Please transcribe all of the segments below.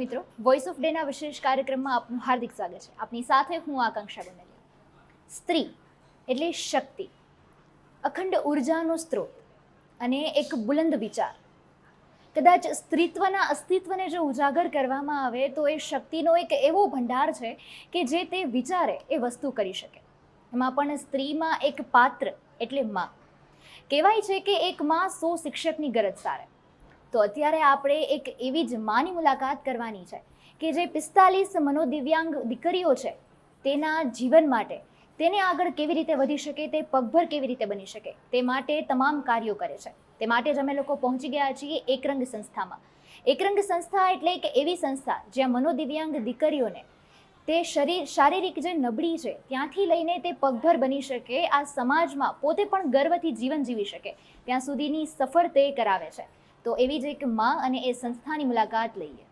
મિત્રો voice of ડેના વિશેષ કાર્યક્રમમાં આપનું હાર્દિક સ્વાગત છે. આપની સાથે હું આકાંક્ષા બનેલી સ્ત્રી એટલે શક્તિ, અખંડ ઉર્જાનો સ્ત્રોત અને એક બુલંદ વિચાર. કદાચ સ્ત્રીત્વના અસ્તિત્વને જો ઉજાગર કરવામાં આવે, તો એ શક્તિનો એક એવો ભંડાર છે કે જે તે વિચારે, એ વસ્તુ કરી શકે. એમાં પણ સ્ત્રીમાં એક પાત્ર એટલે માં. કહેવાય છે કે એક માં સો શિક્ષકની ગરજ સારે. તો અત્યારે આપણે એક એવી જ માની મુલાકાત કરવાની છે કે જે પિસ્તાલીસ મનોદિવ્યાંગ દીકરીઓ છે તેના જીવન માટે તેને આગળ કેવી રીતે વધી શકે, તે પગભર કેવી રીતે બની શકે, તે માટે તમામ કાર્યો કરે છે. તે માટે જ અમે લોકો પહોંચી ગયા છીએ એકરંગ સંસ્થામાં. એકરંગ સંસ્થા એટલે એક એવી સંસ્થા જ્યાં મનોદિવ્યાંગ દીકરીઓને તે શરીર, શારીરિક જે નબળી છે ત્યાંથી લઈને તે પગભર બની શકે, આ સમાજમાં પોતે પણ ગર્વથી જીવન જીવી શકે, ત્યાં સુધીની સફર તે કરાવે છે. તો એવી જ એક માં અને એ સંસ્થાની મુલાકાત લઈએ.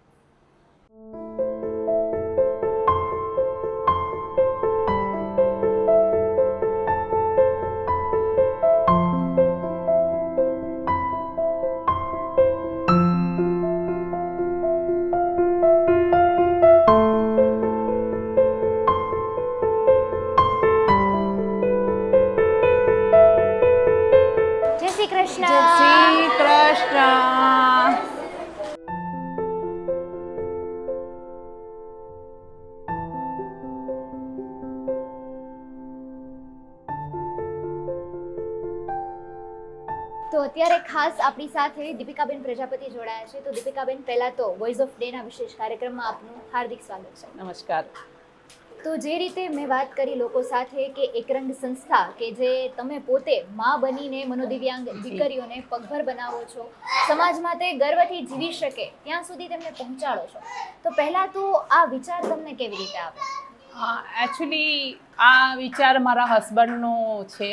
તો અત્યારે ખાસ આપણી સાથે દીપિકાબેન પ્રજાપતિ જોડાયા છે. તો દીપિકાબેન પહેલા તો વોઇસ ઓફ ડેના વિશેષ કાર્યક્રમમાં આપનું હાર્દિક સ્વાગત છે. નમસ્કાર. તો જે રીતે મેં વાત કરી લોકો સાથે કે એકરંગ સંસ્થા કે જે તમે પોતે માં બનીને મનોદિવ્યાંગ દીકરીઓને પગભર બનાવો છો સમાજમાં તે ગર્વથી જીવી શકે ત્યાં સુધી તેમને પહોંચાડો છો. તો પહેલા તો આ વિચાર તમને કેવી રીતે આવે? એકચ્યુઅલી આ વિચાર મારા હસબન્ડનો છે.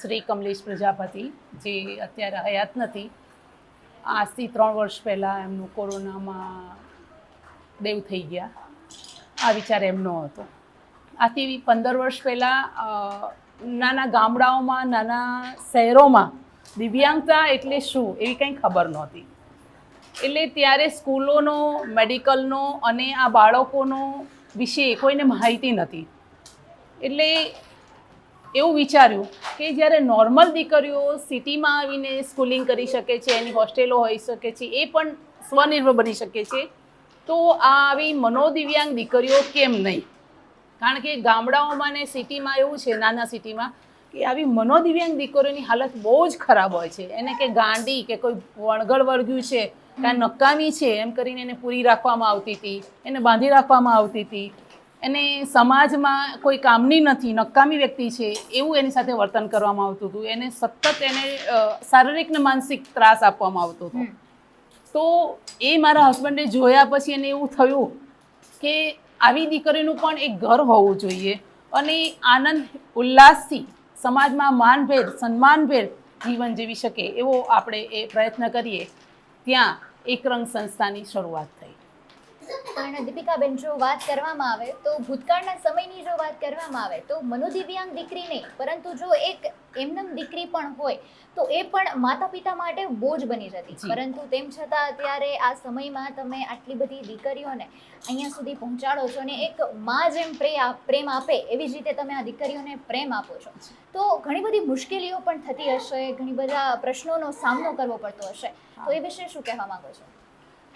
શ્રી કમલેશ પ્રજાપતિ, જે અત્યારે હયાત નથી. આજથી ત્રણ વર્ષ પહેલાં એમનું કોરોનામાં દેવ થઈ ગયા. આ વિચાર એમનો હતો. આથી પંદર વર્ષ પહેલાં નાના ગામડાઓમાં, નાના શહેરોમાં દિવ્યાંગતા એટલે શું એવી કંઈ ખબર નહોતી. એટલે ત્યારે સ્કૂલોનો, મેડિકલનો અને આ બાળકોનો વિશે કોઈને માહિતી નથી એટલે એવું વિચાર્યું કે જ્યારે નોર્મલ દીકરીઓ સિટીમાં આવીને સ્કૂલિંગ કરી શકે છે, એની હોસ્ટેલો હોઈ શકે છે, એ પણ સ્વનિર્ભર બની શકે છે, તો આ આવી મનોદિવ્યાંગ દીકરીઓ કેમ નહીં? કારણ કે ગામડાઓમાં ને સિટીમાં એવું છે, નાના સિટીમાં કે આવી મનોદિવ્યાંગ દીકરીઓની હાલત બહુ જ ખરાબ હોય છે. એને કે ગાંડી કે કોઈ વણગળ વળગ્યું છે, કાંઈ નકામી છે, એમ કરીને એને પૂરી રાખવામાં આવતી હતી, એને બાંધી રાખવામાં આવતી હતી. એને સમાજમાં કોઈ કામની નથી નકામી વ્યક્તિ છે એવું એની સાથે વર્તન કરવામાં આવતું હતું. એને સતત એને શારીરિક ને માનસિક ત્રાસ આપવામાં આવતો હતો. તો એ મારા હસબન્ડે જોયા પછી એને એવું થયું કે આવી દીકરીનું પણ એક ઘર હોવું જોઈએ અને આનંદ ઉલ્લાસથી સમાજમાં માનભેર સન્માનભેર જીવન જીવી શકે એવો આપણે એ પ્રયત્ન કરીએ. ત્યાં એકરંગ સંસ્થાની શરૂઆત થઈ. પણ દીપિકાબેન જો વાત કરવામાં આવે તો ભૂતકાળના સમયની જો વાત કરવામાં આવે તો મનોદિવ્યાંગ દીકરી નહીં પરંતુ જો એક એમનમ દીકરી પણ હોય તો એ પણ માતા પિતા માટે બોજ બની જતી. પરંતુ તેમ છતાં અત્યારે આ સમયમાં તમે આટલી બધી દીકરીઓને અહીંયા સુધી પહોંચાડો છો અને એક માં જેમ પ્રેમ આપે એવી જ રીતે તમે આ દીકરીઓને પ્રેમ આપો છો. તો ઘણી બધી મુશ્કેલીઓ પણ થતી હશે ઘણી બધા પ્રશ્નોનો સામનો કરવો પડતો હશે. તો એ વિશે શું કહેવા માંગો છો?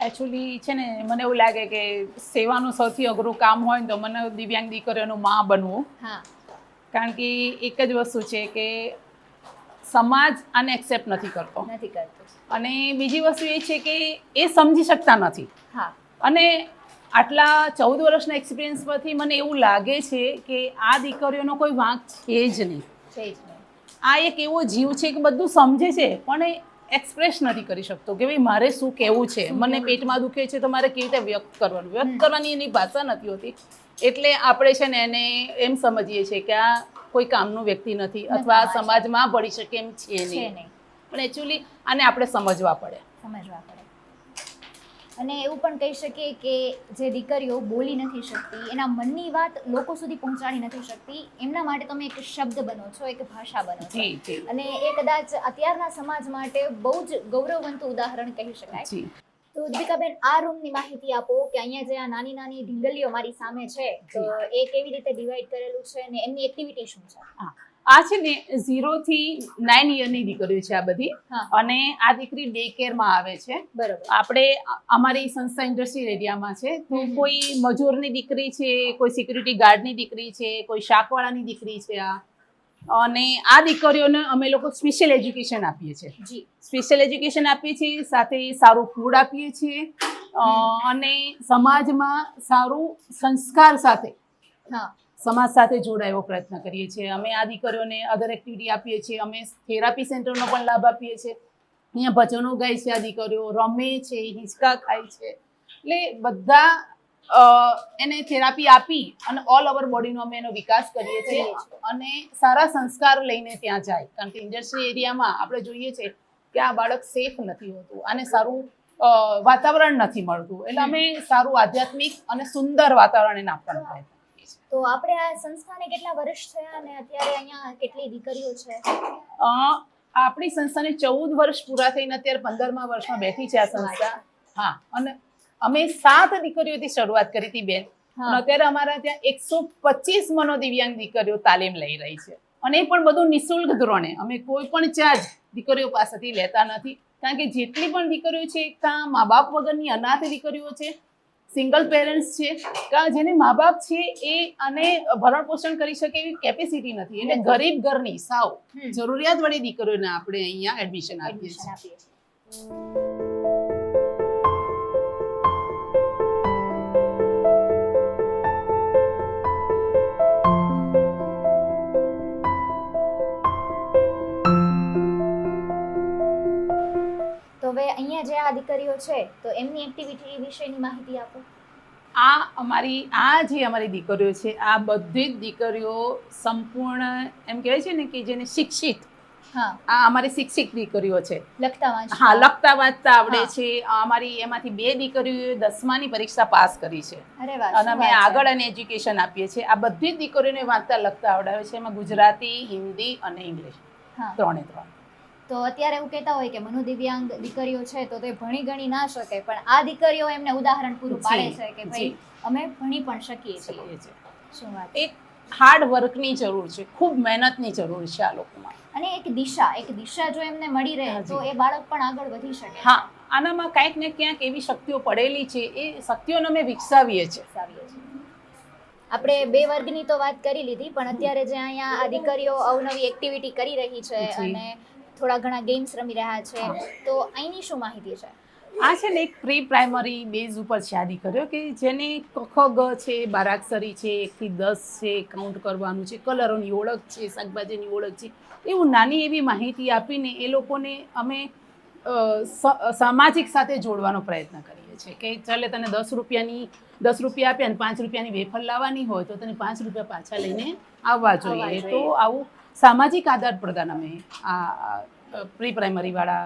એકચ્યુઅલી છે ને મને એવું લાગે કે સેવાનું સૌથી અઘરું કામ હોય ને તો મને દિવ્યાંગ દીકરીઓનું માં બનવું. હા. કારણ કે એક જ વસ્તુ છે કે સમાજ આને એક્સેપ્ટ નથી કરતો. નથી કરતો. અને બીજી વસ્તુ એ છે કે એ સમજી શકતા નથી. હા. અને આટલા ચૌદ વર્ષના એક્સપિરિયન્સ પરથી મને એવું લાગે છે કે આ દીકરીઓનો કોઈ વાંક છે જ નહીં. છે જ નહીં. આ એક એવો જીવ છે કે બધું સમજે છે પણ એક્સપ્રેસ નથી કરી શકતો કે ભાઈ મારે શું કહેવું છે? મને પેટમાં દુખે છે તો મારે કેવી રીતે વ્યક્ત કરવાનું? વ્યક્ત કરવાની એની ભાષા નથી હોતી. એટલે આપણે છે ને એને એમ સમજીએ છીએ કે આ કોઈ કામનું વ્યક્તિ નથી અથવા આ સમાજમાં ભળી શકે એમ છે નહીં. પણ એકચ્યુઅલી આને આપણે સમજવા પડે. સમજવા પડે. અને એવું પણ કહી શકીએ કે જે દીકરીઓ બોલી નથી શકતી એના મનની વાત લોકો સુધી પહોંચાડી નથી શકતી એમના માટે તમે એક શબ્દ બનો છો એક ભાષા બનો છો. અને એ કદાચ અત્યારના સમાજ માટે બહુ જ ગૌરવવંતું ઉદાહરણ કહી શકાય. તો દીપિકાબેન આ રૂમની માહિતી આપો કે અહીંયા જે આ નાની નાની ઢીંગલીઓ મારી સામે છે તો એ કેવી રીતે ડિવાઈડ કરેલું છે અને એમની એક્ટિવિટી શું છે? આ છે ને ઝીરો થી નાઇન યરની દીકરીઓ છે આ બધી. અને આ દીકરી ડે કેરમાં આવે છે. બરાબર. આપણે અમારી સંસ્થા ઇન્ડસ્ટ્રીયલ એરિયામાં છે. તો. કોઈ મજૂરની દીકરી છે કોઈ સિક્યુરિટી ગાર્ડની દીકરી છે કોઈ શાકવાળાની દીકરી છે આ. અને આ દીકરીઓને અમે લોકો સ્પેશિયલ એજ્યુકેશન આપીએ છીએ. જી. સ્પેશિયલ એજ્યુકેશન આપીએ છીએ સાથે સારું ફૂડ આપીએ છીએ. અને સમાજમાં સારું સંસ્કાર સાથે હા. સમાજ સાથે જોડાય એવો પ્રયત્ન કરીએ છીએ. અમે આ દીકરીઓને અધર એક્ટિવિટી આપીએ છીએ. અમે થેરાપી સેન્ટરનો પણ લાભ આપીએ છીએ. અહીંયા ભજનો ગાય છે આ દીકરીઓ, રમે છે, હિંચકા ખાય છે. એટલે બધા એને થેરાપી આપી અને ઓલ ઓવર બોડીનો અમે એનો વિકાસ કરીએ છીએ અને સારા સંસ્કાર લઈને ત્યાં જાય. કારણ કે ઇન્ડસ્ટ્રી એરિયામાં આપણે જોઈએ છે કે આ બાળક સેફ નથી હોતું અને સારું વાતાવરણ નથી મળતું. એટલે અમે સારું આધ્યાત્મિક અને સુંદર વાતાવરણ એને આપવાનું પ્રયત્ન છીએ તો આપણે આ સંસ્થાને કેટલા વર્ષ થયા અને અત્યારે અહીંયા કેટલી દીકરીઓ છે? આપણી સંસ્થાને ચૌદ વર્ષ પૂરા થઈને અત્યારે પંદરમા વર્ષમાં બેઠી છે આ સંસ્થા. હા અને અમે સાત દીકરીઓથી શરૂઆત કરી હતી બેન. અત્યારે અમારા ત્યાં એકસો પચીસ મનોદિવ્યાંગ દીકરીઓ તાલીમ લઈ રહી છે. અને એ પણ બધું નિઃશુલ્ક ધોરણે. અમે કોઈ પણ ચાર્જ દીકરીઓ પાસેથી લેતા નથી. કારણ કે જેટલી પણ દીકરીઓ છે કાં મા બાપ વગરની અનાથ દીકરીઓ છે સિંગલ પેરેન્ટ્સ છે કાં જેને મા બાપ છે એ અને ભરણ પોષણ કરી શકે એવી કેપેસિટી નથી. એટલે ગરીબ ઘરની સાવ જરૂરિયાત જરૂરિયાતવાળી દીકરીઓને આપણે અહીંયા એડમિશન આપીએ છીએ. અહીંયા જે આ દીકરીઓ છે તો એમની એક્ટિવિટી વિશેની માહિતી આપો. આ અમારી આ જે અમારી દીકરીઓ છે આ બધી જ દીકરીઓ સંપૂર્ણ એમ કહેવાય છે ને કે જેને શિક્ષિત હા. આ અમારી શિક્ષિત દીકરીઓ છે. લખતા વાંચતા. હા લખતા વાંચતા આવડે છે. અમારી એમાંથી બે દીકરીઓએ દસમાની પરીક્ષા પાસ કરી છે. અને અમે આગળ અને એજ્યુકેશન આપીએ છીએ. આ બધી જ દીકરીઓને વાંચતા લખતા આવડાવે છે. એમાં ગુજરાતી હિન્દી અને ઇંગ્લિશ ત્રણે ત્રણ. તો અત્યારે એવું કહેતા હોય કે મનુ દિવ્યાંગ દીકરીઓ છે તો તે ભણી ગણી ના શકે પણ આ દીકરીઓ એમને ઉદાહરણ પૂરું પાડે છે કે ભાઈ અમે ભણી પણ શકીએ છીએ. શું વાત? એક હાર્ડ વર્કની જરૂર છે ખૂબ મહેનતની જરૂર છે આ લોકોમાં. અને એક દિશા એક દિશા જો એમને મળી રહે તો એ બાળક પણ આગળ વધી શકે હા આનામાં કંઈક ને ક્યાંક એવી શક્તિઓ પડેલી છે એ શક્તિઓને અમે વિકસાવીએ છીએ. વિકસાવીએ છીએ. આપણે બે વર્ગની તો વાત કરી લીધી પણ અત્યારે જે અહીંયા આ દીકરીઓ અવનવી એક્ટિવિટી કરી રહી છે અને થોડા ઘણા ગેમ્સ રમી રહ્યા છે. તો અહીંની શું માહિતી છે? આ છે ને એક પ્રી પ્રાઇમરી બેઝ ઉપર યાદી કર્યો કે જેને કખ ગ છે બારાક્ષરી છે એકથી દસ છે કાઉન્ટ કરવાનું છે કલરોની ઓળખ છે શાકભાજીની ઓળખ છે એવું નાની એવી માહિતી આપીને એ લોકોને અમે સામાજિક સાથે જોડવાનો પ્રયત્ન કરીએ છીએ કે ચાલે તને દસ રૂપિયાની દસ રૂપિયા આપ્યા અને પાંચ રૂપિયાની વેફર લાવવાની હોય તો તને પાંચ રૂપિયા પાછા લઈને આવવા જોઈએ. તો આવું સામાજિક આધાર પ્રદાન અમે આ પ્રી પ્રાઇમરી વાળા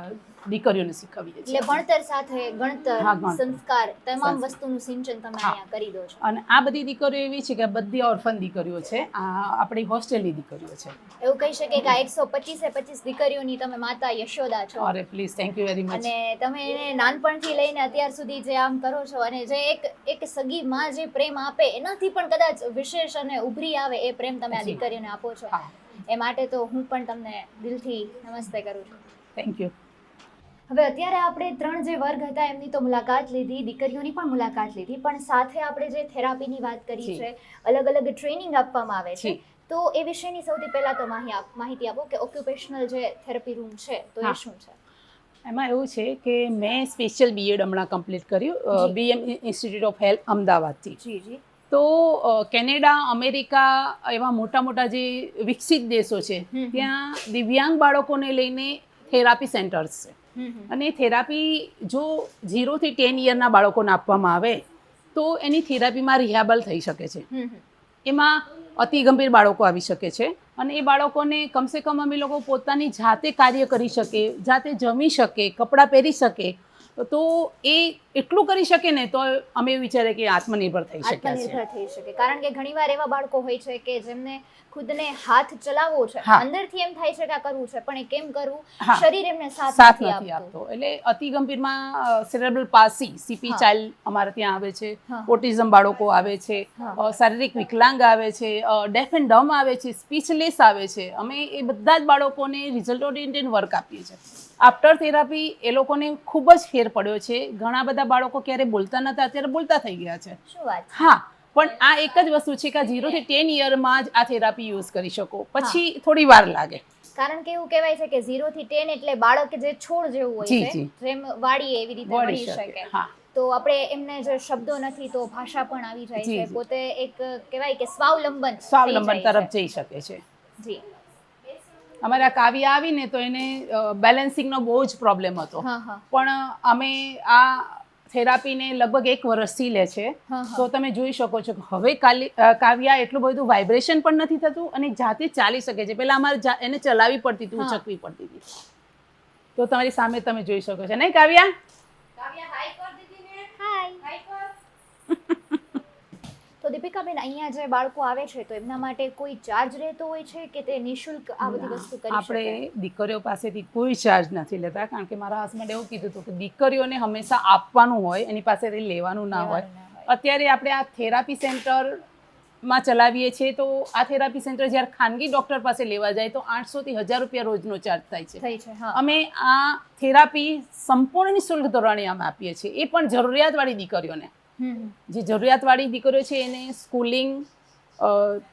દીકરીઓને શીખવીએ એટલે છીએ ભણતર સાથે ગણતર સંસ્કાર તમામ વસ્તુનું સિંચન તમે. અહીંયા કરી દો છો. અને આ બધી દીકરીઓ એવી છે કે બધી ઓર્ફન દીકરીઓ છે. આ આપણી હોસ્ટેલની દીકરીઓ છે. એવું કહી શકીએ કે આ એકસો પચીસે પચીસ દીકરીઓની તમે માતા યશોદા છો. અરે please thank you very much અને તમે એને નાનપણથી લઈને અત્યાર સુધી જે આમ કરો છો અને જે એક એક સગી માં જે પ્રેમ આપે એનાથી પણ કદાચ વિશેષ અને ઉભરી આવે એ પ્રેમ તમે આ દીકરીઓને આપો છો. એ માટે તો હું પણ તમને દિલથી નમસ્તે કરું છું. થેન્ક યુ હવે અત્યારે આપણે ત્રણ જે વર્ગ હતા એમની તો મુલાકાત લીધી દીકરીઓની પણ મુલાકાત લીધી પણ સાથે આપણે જે થેરાપીની વાત કરી છે અલગ અલગ ટ્રેનિંગ આપવામાં આવે છે તો એ વિશેની સૌથી પહેલા તો માહી માહિતી આપો કે ઓક્યુપેશનલ જે થેરપી રૂમ છે તો એ શું છે? એમાં એવું છે કે મેં સ્પેશિયલ બીએડ હમણાં કમ્પ્લીટ કર્યું. બીએમ ઇન્સ્ટિટ્યૂટ ઓફ હેલ્થ અમદાવાદથી. જી જી. તો કેનેડા અમેરિકા એવા મોટા મોટા જે વિકસિત દેશો છે ત્યાં દિવ્યાંગ બાળકોને લઈને થેરાપી સેન્ટર્સ છે. અને થેરાપી જો ઝીરોથી ટેન યરના બાળકોને આપવામાં આવે તો એની થેરાપીમાં રિહેબલ થઈ શકે છે. એમાં અતિ ગંભીર બાળકો આવી શકે છે અને એ બાળકોને કમસે કમ અમે લોકો પોતાની જાતે કાર્ય કરી શકે જાતે જમી શકે કપડાં પહેરી શકે તો એ એટલું કરી શકે ને તો અમે વિચારે કે આત્મનિર્ભર થઈ શકે આત્મનિર્ભર થઈ શકે. કારણ કે ઘણીવાર એવા બાળકો હોય છે કે જેમને ખુદને હાથ ચલાવવો છે. અંદરથી એમ થાય છે કે આ કરવું છે પણ એ કેમ કરવું? શરીર એમને સાથ સાથ નથી આપતો. એટલે અતિ ગંભીરમાં સેરેબ્રલ પાસી સીપી. ચાઇલ્ડ અમારે ત્યાં આવે છે. ઓટિઝમ બાળકો આવે છે. શારીરિક વિકલાંગ આવે છે. ડેફ એન્ડ ડમ આવે છે. સ્પીચલેસ આવે છે. અમે એ બધા જ બાળકોને રિઝલ્ટ ઓરિએન્ટેડ વર્ક આપીએ છીએ. આફ્ટર થેરાપી એ લોકોને ખૂબ જ ફેર પડ્યો છે. ઘણા બધા બાળકો ક્યારે બોલતા નતા અત્યારે બોલતા થઈ ગયા છે? હા પણ આ એક જ વસ્તુ છે કે ઝીરો થી ટેન ઇયરમાં જ આ થેરાપી યુઝ કરી શકો. પછી થોડી વાર લાગે. કારણ કે એવું કહેવાય છે કે ઝીરો થી ટેન એટલે બાળક જે છોડ જેવું હોય છે જેમ વાળીએ એવી રીતે વળી શકે હા. તો આપણે એમને જે શબ્દો નથી તો ભાષા પણ આવી જાય છે. પોતે એક કહેવાય કે સ્વાવલંબન સ્વાવલંબન તરફ જઈ શકે છે. જી. અમારે કાવ્ય આવીને તો એને બેલેન્સિંગનો બહુ જ પ્રોબ્લેમ હતો. પણ અમે આ થેરાપીને લગભગ એક વર્ષથી લે છે. તો તમે જોઈ શકો છો કે હવે કાલી કાવ્યા એટલું બધું વાઇબ્રેશન પણ નથી થતું અને જાતે ચાલી શકે છે. પહેલા અમારે એને ચલાવવી પડતી હતી ઉચકવી પડતી હતી. તો તમારી સામે તમે જોઈ શકો છો. નહીં કાવ્યા? હાય તો દીપિકાબેન અહીંયા જે બાળકો આવે છે તો એમના માટે કોઈ ચાર્જ રહેતો હોય છે કે તે નિશુલ્ક આ બધી વસ્તુ કરી આપણે દીકરીઓ પાસેથી કોઈ ચાર્જ નથી લેતા કારણ કે મારા હસબન્ડ એવું કીધું હતું કે દીકરીઓને હંમેશા આપવાનું હોય એની પાસેથી લેવાનું ના હોય. અત્યારે આપણે આ થેરાપી સેન્ટરમાં ચલાવીએ છીએ તો આ થેરાપી સેન્ટર જ્યારે ખાનગી ડૉક્ટર પાસે લેવા જાય તો આઠસોથી હજાર રૂપિયા રોજનો ચાર્જ થાય છે અમે આ થેરાપી સંપૂર્ણ નિઃશુલ્ક ધોરણે અમે આપીએ છીએ એ પણ જરૂરિયાતવાળી દીકરીઓને. જે જરૂરિયાતવાળી દીકરીઓ છે એને સ્કૂલિંગ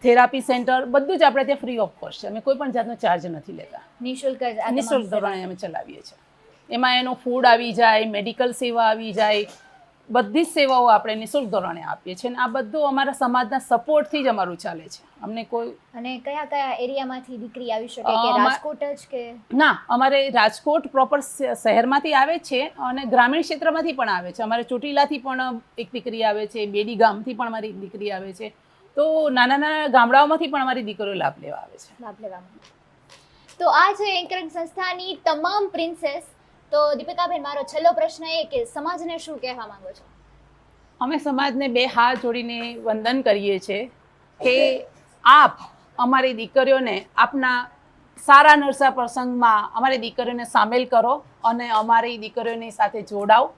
થેરાપી સેન્ટર બધું જ આપણે ત્યાં ફ્રી ઓફ કોસ્ટ છે. અમે કોઈ પણ જાતનો ચાર્જ નથી લેતા. નિઃશુલ્ક નિઃશુલ્ક ધોરણે અમે ચલાવીએ છીએ. એમાં એનો ફૂડ આવી જાય મેડિકલ સેવા આવી જાય બધી જ સેવાઓ આપણે નિઃશુલ્ક ધોરણે આપીએ છીએ અને આ બધું અમારા સમાજના સપોર્ટથી જ અમારું ચાલે છે. અમને કોઈ અને કયા કયા એરિયામાંથી દીકરી આવી શકે કે રાજકોટ જ કે ના અમારે રાજકોટ પ્રોપર શહેરમાંથી આવે છે અને ગ્રામીણ ક્ષેત્રમાંથી પણ આવે છે. અમારે ચોટીલાથી પણ એક દીકરી આવે છે બેડી ગામથી પણ અમારી એક દીકરી આવે છે. તો નાના નાના ગામડાઓમાંથી પણ અમારી દીકરીઓ લાભ લેવા આવે છે. લાભ લેવામાં તો આ છે એન્કરંગ સંસ્થાની તમામ પ્રિન્સેસ તો દીપિકાબેન, મારો છેલ્લો પ્રશ્ન એ કે સમાજને શું કહેવા માંગો છો? અમે સમાજને બે હાથ જોડીને વંદન કરીએ છીએ કે આપ અમારી દીકરીઓને આપના સારા નરસા પ્રસંગમાં અમારી દીકરીઓને સામેલ કરો અને અમારી દીકરીઓની સાથે જોડાઓ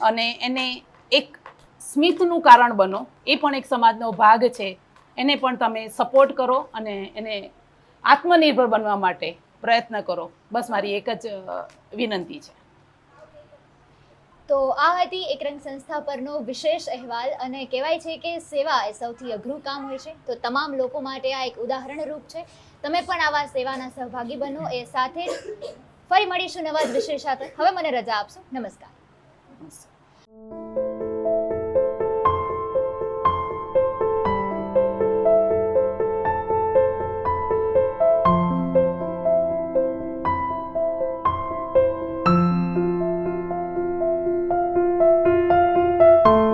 અને એને એક સ્મિતનું કારણ બનો. એ પણ એક સમાજનો ભાગ છે. એને પણ તમે સપોર્ટ કરો અને એને આત્મનિર્ભર બનવા માટે પ્રયત્ન કરો. બસ મારી એક જ વિનંતી છે. તો આ હતી એકરંગ સંસ્થા પરનો વિશેષ અહેવાલ અને કહેવાય છે કે સેવા એ સૌથી અઘરું કામ હોય છે. તો તમામ લોકો માટે આ એક ઉદાહરણ રૂપ છે. તમે પણ આવા સેવાના સહભાગી બનો. એ સાથે ફરી મળીશું નવા જ વિષય સાથે. હવે મને રજા આપશો. નમસ્કાર.